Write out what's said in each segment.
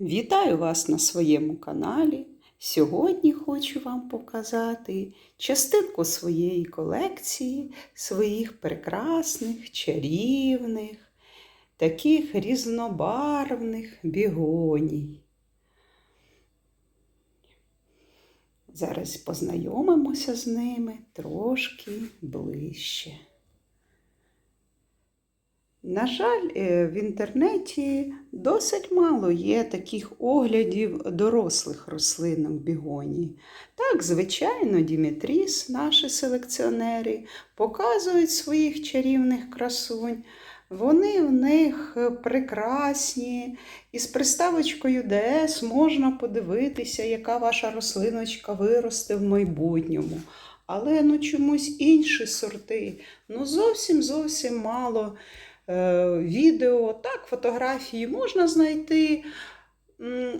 Вітаю вас на своєму каналі. Сьогодні хочу вам показати частинку своєї колекції, своїх прекрасних, чарівних, таких різнобарвних бігоній. Зараз познайомимося з ними трошки ближче. На жаль, е, в інтернеті досить мало є таких оглядів дорослих рослинок бігонії. Так, звичайно, Дімітріс, наші селекціонери, показують своїх чарівних красунь. Вони в них прекрасні, і з приставочкою ДС можна подивитися, яка ваша рослиночка виросте в майбутньому. Але ну чомусь інші сорти. Ну зовсім зовсім мало відео. Так, фотографії можна знайти,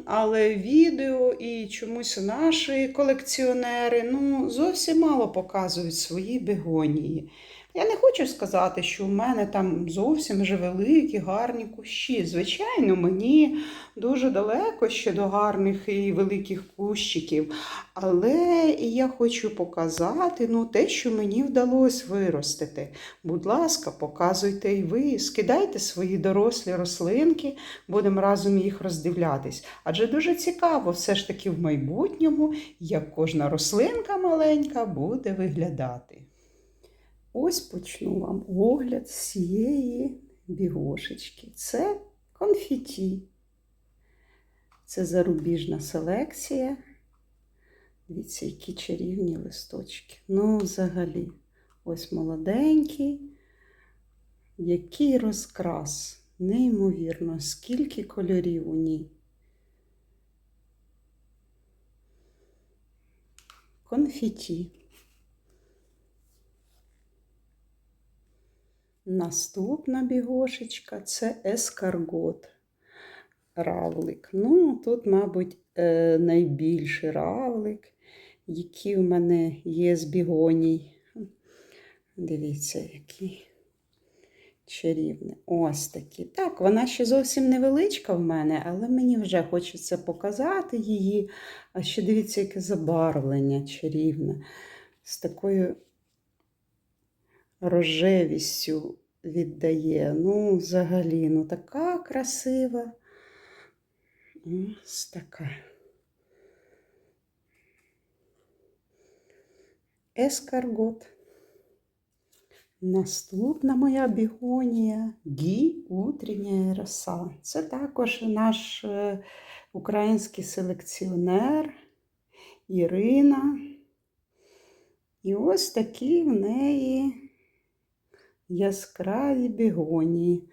але відео і чомусь наші колекціонери ну, зовсім мало показують свої бегонії. Я не хочу сказати, що у мене там зовсім вже великі, гарні кущі. Звичайно, мені дуже далеко ще до гарних і великих кущиків. Але я хочу показати ну, те, що мені вдалося виростити. Будь ласка, показуйте і ви, скидайте свої дорослі рослинки, будемо разом їх роздивлятись. Адже дуже цікаво все ж таки в майбутньому, як кожна рослинка маленька буде виглядати. Ось почну вам огляд з цієї бігошечки. Це конфеті. Це зарубіжна селекція. Дивіться, які чарівні листочки. Ну, взагалі, ось молоденький, який розкрас. Неймовірно, скільки кольорів у ній. Конфеті. Наступна бігошечка це ескаргот. Равлик. Ну, тут, мабуть, е, найбільший равлик, який в мене є з бігоній. Дивіться, який чарівний. Ось такий. Так, вона ще зовсім невеличка в мене, але мені вже хочеться показати її. А ще дивіться, яке забарвлення чарівне. З такою рожевістю віддає. Ну, взагалі, ну така красива. Ось така. Ескаргот. Наступна моя бігонія Гі утріння роса. Це також наш е, український селекціонер Ірина. І ось такі в неї яскраві бігонії.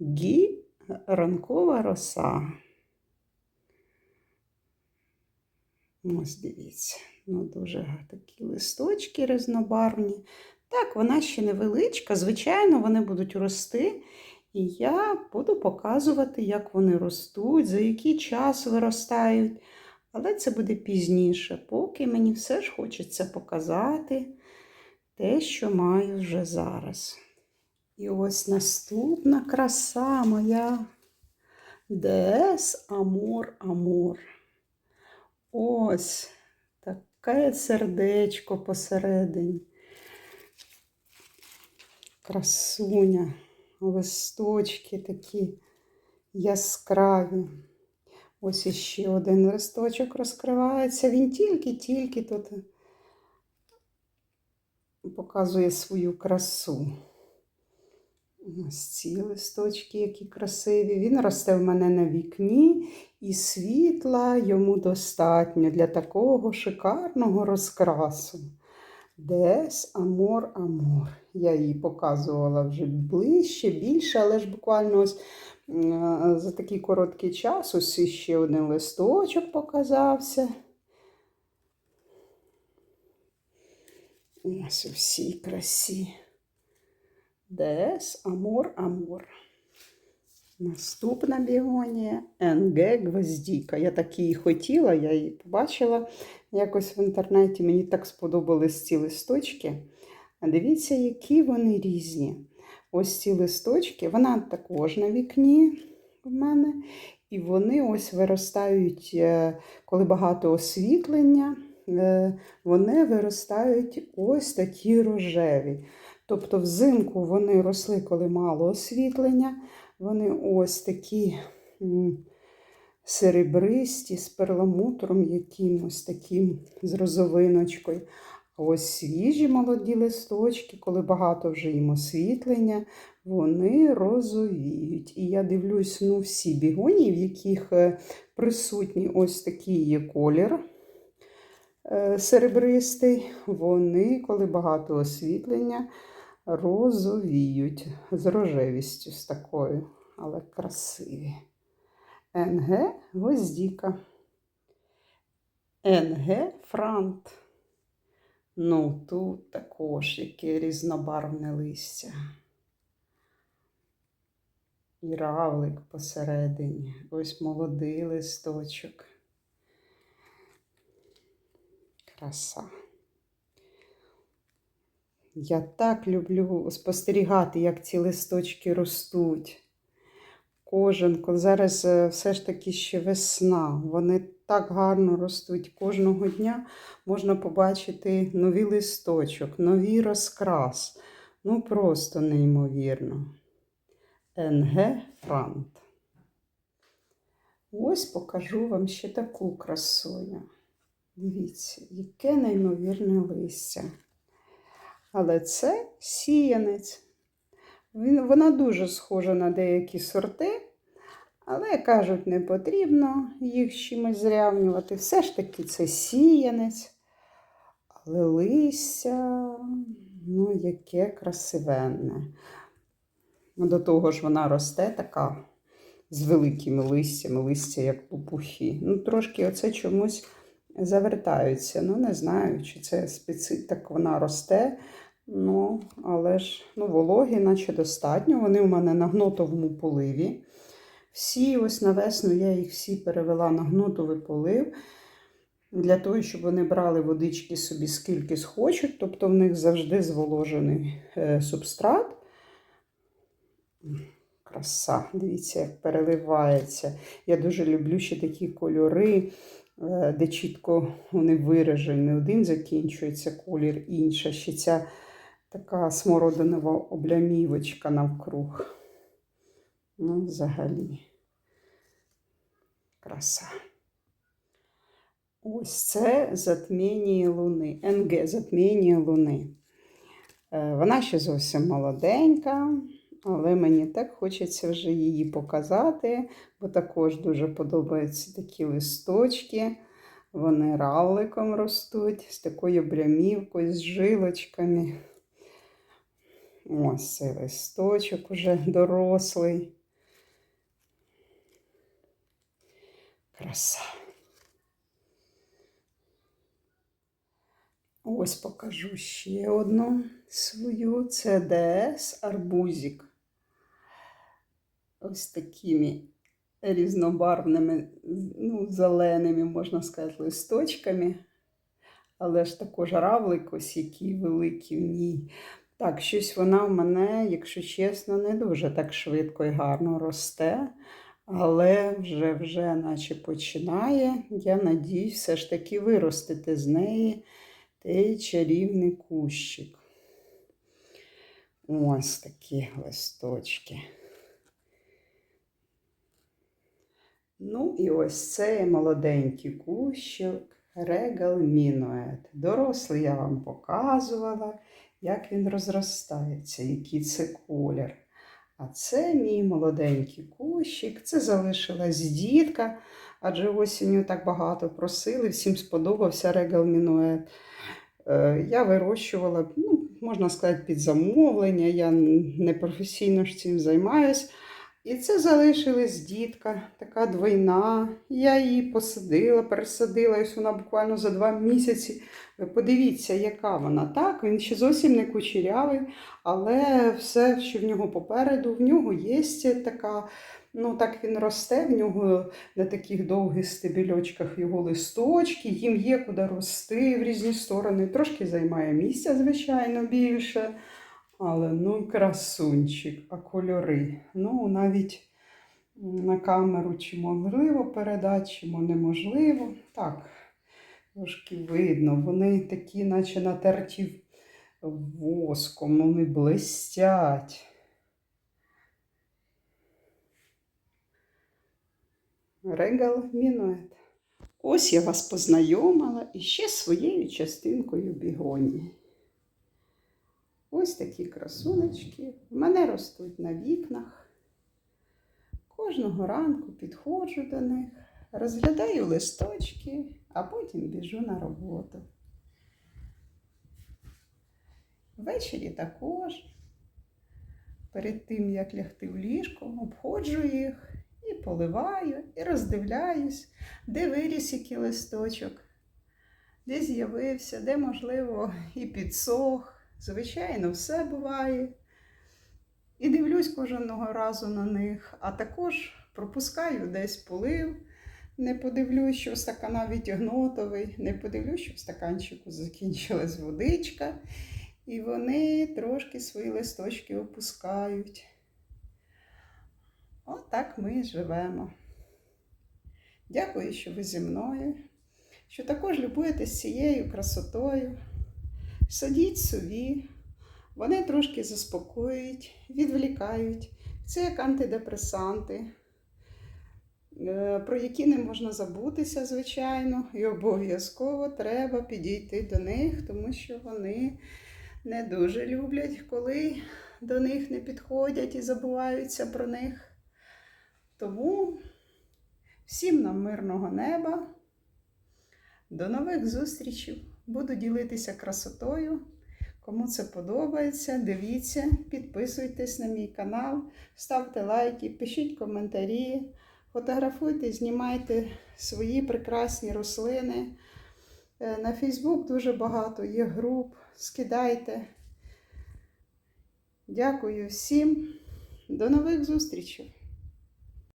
Гі ранкова роса. Ось дивіться, ну дуже такі листочки різнобарвні. Так, вона ще невеличка, звичайно, вони будуть рости. І я буду показувати, як вони ростуть, за який час виростають. Але це буде пізніше, поки мені все ж хочеться показати те, що маю вже зараз. І ось наступна краса моя ДС Амор Амор. Ось таке сердечко посередині. Красуня, листочки такі яскраві. Ось іще один листочок розкривається. Він тільки-тільки тут показує свою красу. Ось ці листочки, які красиві. Він росте в мене на вікні, і світла йому достатньо для такого шикарного розкрасу. Дес Амор Амор. Я її показувала вже ближче, більше, але ж буквально ось за такий короткий час ось ще один листочок показався. Ось у всій красі. Дес Амор Амор. Наступна бігонія НГ Гвоздіка. Я так її хотіла, я її побачила якось в інтернеті. Мені так сподобались ці листочки. А дивіться, які вони різні. Ось ці листочки, вона також на вікні в мене. І вони ось виростають, е, коли багато освітлення, вони виростають ось такі рожеві. Тобто взимку вони росли, коли мало освітлення. Вони ось такі серебристі, з перламутром якимось таким, з розовиночкою. А ось свіжі молоді листочки, коли багато вже їм освітлення, вони розовіють. І я дивлюсь, ну, всі бігонії, в яких е, присутній ось такий є колір е, серебристий, вони, коли багато освітлення, розовіють з рожевістю з такою, але красиві. НГ гвоздіка. НГ франт. Ну, тут також яке різнобарвне листя. І равлик посередині. Ось молодий листочок. Краса. Я так люблю спостерігати, як ці листочки ростуть. Кожен, зараз е, все ж таки ще весна, вони так гарно ростуть. Кожного дня можна побачити новий листочок, новий розкрас. Ну, просто неймовірно. НГ Франт. Ось покажу вам ще таку красуню. Дивіться, яке неймовірне листя. Але це сіянець. Вона дуже схожа на деякі сорти, але кажуть, не потрібно їх чимось зрівнювати. Все ж таки це сіянець. Але листя, ну, яке красивенне. До того ж, вона росте така з великими листями, листя як лопухи. Ну, трошки оце чомусь завертаються. Ну, не знаю, чи це специ... так вона росте. Ну, але ж ну, вологі, наче достатньо. Вони у мене на гнотовому поливі. Всі, ось на весну я їх всі перевела на гнотовий полив. Для того, щоб вони брали водички собі скільки схочуть, тобто в них завжди зволожений е, субстрат. Краса, дивіться, як переливається. Я дуже люблю ще такі кольори, де чітко вони виражені. Один закінчується колір, інша. Ще ця така смородинова облямівочка навкруг. Ну, взагалі. Краса. Ось це затміння луни. НГ затміння луни. Е, Вона ще зовсім молоденька, але мені так хочеться вже її показати, бо також дуже подобаються такі листочки. Вони равликом ростуть з такою брямівкою, з жилочками. Ось цей листочок уже дорослий. Краса. Ось покажу ще одну свою. Це ДС арбузик. Ось такими різнобарвними, ну, зеленими, можна сказати, листочками. Але ж також равлик ось який великий в ній. Так, щось вона в мене, якщо чесно, не дуже так швидко і гарно росте. Але вже вже наче починає. Я надіюсь, все ж таки виростити з неї той чарівний кущик. Ось такі листочки. Ну, і ось цей молоденький кущик Регал Мінует. Дорослий я вам показувала, як він розростається, який це колір. А це мій молоденький кущик. Це залишилась дітка, адже осінню так багато просили, всім сподобався Регал Мінует. Е, Я вирощувала, ну, можна сказати, під замовлення. Я не професійно ж цим займаюсь. І це залишилась дітка, така двойна. Я її посадила, пересадила, ось вона буквально за два місяці. Ви подивіться, яка вона. Так, він ще зовсім не кучерявий, але все, що в нього попереду, в нього є така. Ну, так він росте, в нього на таких довгих стебельочках його листочки, їм є куди рости в різні сторони. Трошки займає місця, звичайно, більше. Але ну красунчик, а кольори. Ну, навіть на камеру, чи можливо передати, чи неможливо. Так, трошки видно. Вони такі, наче натерті воском, вони блистять. Регал мінует. Ось я вас познайомила іще своєю частинкою бігонії. Ось такі красунечки. В мене ростуть на вікнах. Кожного ранку підходжу до них, розглядаю листочки, а потім біжу на роботу. Ввечері також, перед тим як лягти в ліжко, обходжу їх і поливаю, і роздивляюсь, де виріс який листочок, де з'явився, де, можливо, і підсох. Звичайно, все буває. І дивлюсь кожного разу на них, а також пропускаю десь полив, не подивлюсь, що стакан навіть гнотовий, не подивлюсь, що в стаканчику закінчилась водичка, і вони трошки свої листочки опускають. Отак ми живемо. Дякую, що ви зі мною, що також любуєтесь цією красотою. Садіть собі, вони трошки заспокоюють, відволікають. Це як антидепресанти, е, про які не можна забутися, звичайно, і обов'язково треба підійти до них, тому що вони не дуже люблять, коли до них не підходять і забуваються про них. Тому всім нам мирного неба. До нових зустрічей. Буду ділитися красотою. Кому це подобається, дивіться, підписуйтесь на мій канал, ставте лайки, пишіть коментарі, фотографуйте, знімайте свої прекрасні рослини. Е, На Фейсбук дуже багато є груп. Скидайте. Дякую всім. До нових зустрічей!